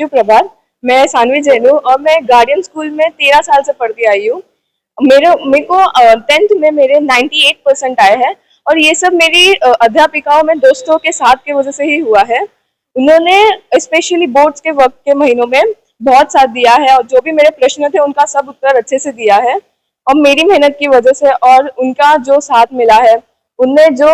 शिव प्रभात। मैं सानवी जैन हूँ और मैं गार्डियन स्कूल में तेरह साल से पढ़ती आई हूँ। मेरे मेरे को टेंथ में मेरे 98 परसेंट आए हैं और ये सब मेरी अध्यापिकाओं में दोस्तों के साथ की वजह से ही हुआ है। उन्होंने स्पेशली बोर्ड्स के वक्त के महीनों में बहुत साथ दिया है और जो भी मेरे प्रश्न थे उनका सब उत्तर अच्छे से दिया है और मेरी मेहनत की वजह से और उनका जो साथ मिला है, उनने जो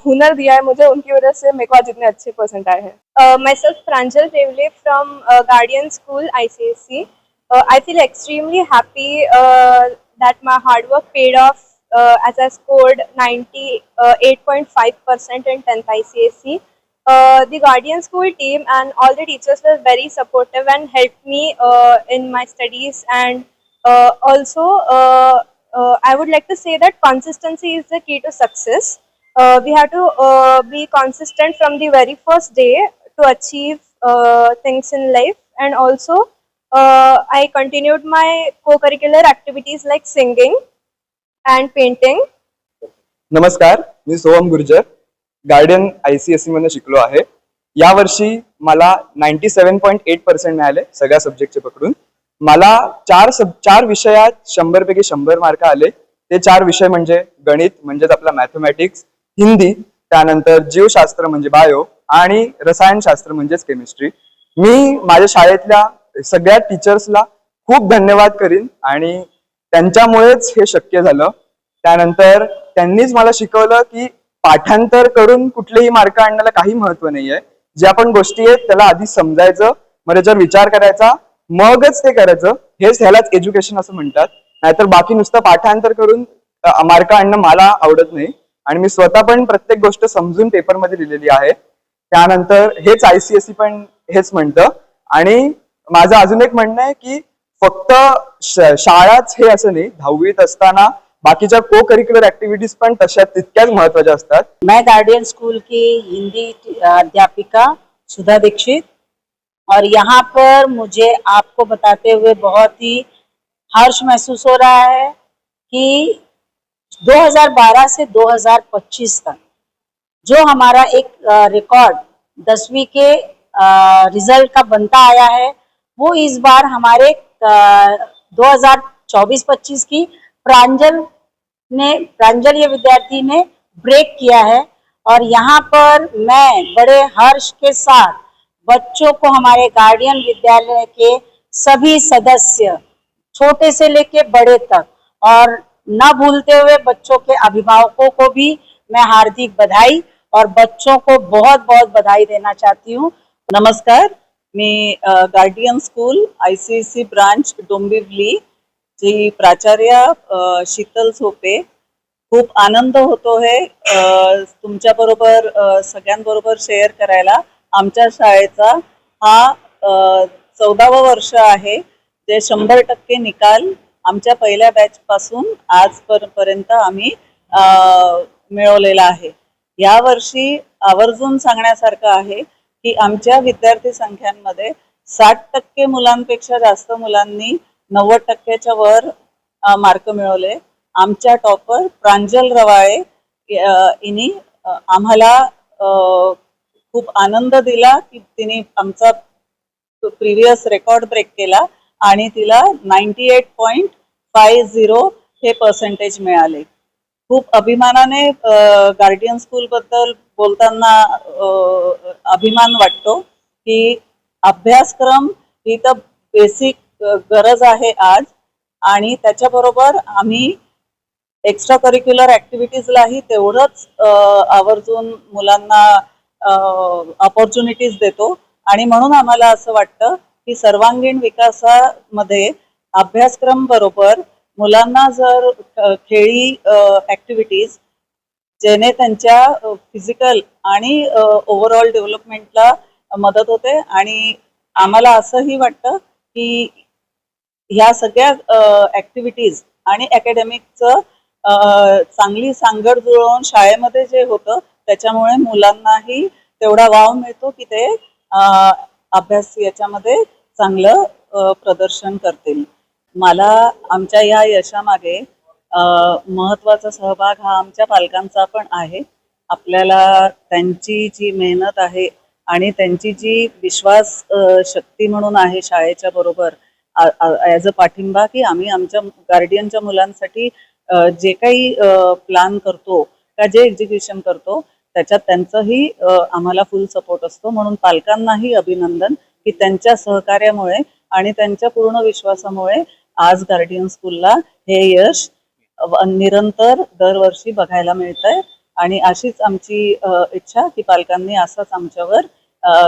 हुनर दिया है मुझे, उनकी वजह से मेरे को आज इतने अच्छे परसेंट आए हैं। Uh, myself Pranjal Devle from uh, Guardian School ICSC. Uh, I feel extremely happy uh, that my hard work paid off uh, as I scored 98.5% in 10th ICSC. Uh, the Guardian School team and all the teachers were very supportive and helped me uh, in my studies. And uh, also, uh, uh, I would like to say that consistency is the key to success. Uh, we have to uh, be consistent from the very first day to achieve uh, things in life. And also uh, i continued my co-curricular activities like singing and painting. नमस्कार मी Soham Gurjar guardian I C एसमध्ये शिकलो आहे. यावर्षी मला ninety seven point eight percent मिळाले सगळ्या सब्जेक्टचे पकडून. मला चार सब चार विषयात शंभरपैकी शंभर मार्क आले. ते चार विषय म्हणजे गणित म्हणजेच आपला मॅथमॅटिक्स हिंदी त्यानंतर जीवशास्त्र म्हणजे बायो आणि रसायनशास्त्र म्हणजेच केमिस्ट्री मी माझ्या शाळेतल्या सगळ्या टीचर्सला खूप धन्यवाद करीन आणि त्यांच्यामुळेच हे शक्य झालं. त्यानंतर त्यांनीच मला शिकवलं की पाठांतर करून कुठलेही मार्क आणण्याला काही महत्त्व नाहीये. ज्या पण गोष्टी आहेत त्याला आधी समजायचं मग त्याच्यावर विचार करायचा मगच ते करायचं. हेच ह्यालाच एज्युकेशन असं म्हणतात. नाहीतर बाकी नुसतं पाठांतर करून मार्क आणणं मला आवडत नाही. आणि मी स्वतः पण प्रत्येक गोष्ट समजून पेपरमध्ये लिहिलेली आहे. त्यानंतर हेच आयसीएससी पण हेच म्हणतं. आणि माझं अजून एक म्हणणं आहे की फक्त शाळाच हे असं नाही दहावीत असताना बाकीच्या को करिक्युलर ऍक्टिव्हिटीज पण तशा तितक्याच महत्त्वाच्या असतात. मैं गार्डियन स्कूल की हिंदी अध्यापिका सुधा दीक्षित. और यहाँ पर मुझे आपको बताते हुए बहुत ही हर्ष महसूस हो रहा है कि 2012 से 2025 तक जो हमारा एक रिकॉर्ड दसवीं के रिज़ल्ट का बनता आया है, वो इस बार हमारे दो हज़ार चौबीस पच्चीस की प्रांजल ने प्रांजल ये विद्यार्थी ने ब्रेक किया है। और यहाँ पर मैं बड़े हर्ष के साथ बच्चों को हमारे गार्डियन विद्यालय के सभी सदस्य, छोटे से लेके बड़े तक और न भूलते हुए बच्चों के अभिभावकों को भी मैं हार्दिक बधाई और बच्चों को बहुत बहुत बधाई देना चाहती हूँ। नमस्कार मी guardian school I C C branch Dombivli. जी प्राचार्य शीतल झोपे खूप आनंद होतो हे तुमच्या तुमच्याबरोबर सगळ्यांबरोबर शेअर करायला। आमच्या शाळेचा हा चौदावं वर्ष आहे जे शंभर टक्के निकाल आमच्या पहिल्या बॅच पासून आज आम्ही मिळवलेला आहे। यावर्षी आवर्जून सांगण्यासारखं आहे की आमच्या विद्यार्थी संख्यांमध्ये साठ टक्के मुलांपेक्षा जास्त मुलांनी नव्वद टक्क्याच्या वर मार्क मिळवले. आमच्या टॉपर प्रांजल रवाळे इनी आम्हाला खूप आनंद दिला की तिने आमचा प्रिव्हियस रेकॉर्ड ब्रेक केला आणि तिला ninety eight point five zero हे पर्सेंटेज मिळाले. खूप अभिमानाने गार्डियन स्कूल बद्दल बोलताना अभिमान वाटतो की अभ्यासक्रम ही तर बेसिक गरज आहे आज. आणि त्याच्याबरोबर आम्ही एक्स्ट्रा करिक्युलर ऍक्टिव्हिटीजलाही तेवढंच आवर्जून मुलांना ऑपॉर्च्युनिटीज देतो. आणि म्हणून आम्हाला असं वाटतं की सर्वांगीण विकासामध्ये अभ्यासक्रम बरोबर मुलांना जर खेळी ऍक्टिव्हिटीज ज्याने त्यांच्या फिजिकल आणि ओव्हरऑल डेव्हलपमेंटला मदत होते आणि आम्हाला असंही वाटतं की ह्या सगळ्या ऍक्टिव्हिटीज आणि अकॅडमिकचं चांगली सांगड जुळवून शाळेमध्ये जे होतं त्याच्यामुळे मुलांनाही तेवढा वाव मिळतो की ते अभ्यास याच्यामध्ये चांगलं प्रदर्शन करतील. मला आमच्या या यशामागे महत्त्वाचा सहभाग हा आमच्या पालकांचा पण आहे. आपल्याला त्यांची जी मेहनत आहे आणि त्यांची जी विश्वास शक्ती म्हणून आहे शाळेच्या बरोबर ॲज अ पाठिंबा की आम्ही आमच्या गार्डियनच्या मुलांसाठी जे काही प्लॅन करतो का जे एक्झिक्युशन करतो त्याच्यात त्यांचंही आम्हाला फुल सपोर्ट असतो. म्हणून पालकांनाही अभिनंदन की त्यांच्या सहकार्यामुळे आणि त्यांच्या पूर्ण विश्वासामुळे आज गार्डियन स्कूलला हे यश निरंतर दरवर्षी बघायला मिळतंय. आणि अशीच आमची इच्छा की पालकांनी असाच आमच्यावर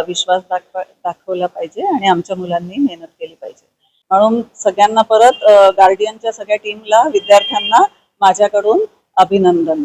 विश्वास दाखवा दाखवला पाहिजे आणि आमच्या मुलांनी मेहनत केली पाहिजे. म्हणून सगळ्यांना परत गार्डियनच्या सगळ्या टीमला विद्यार्थ्यांना माझ्याकडून अभिनंदन.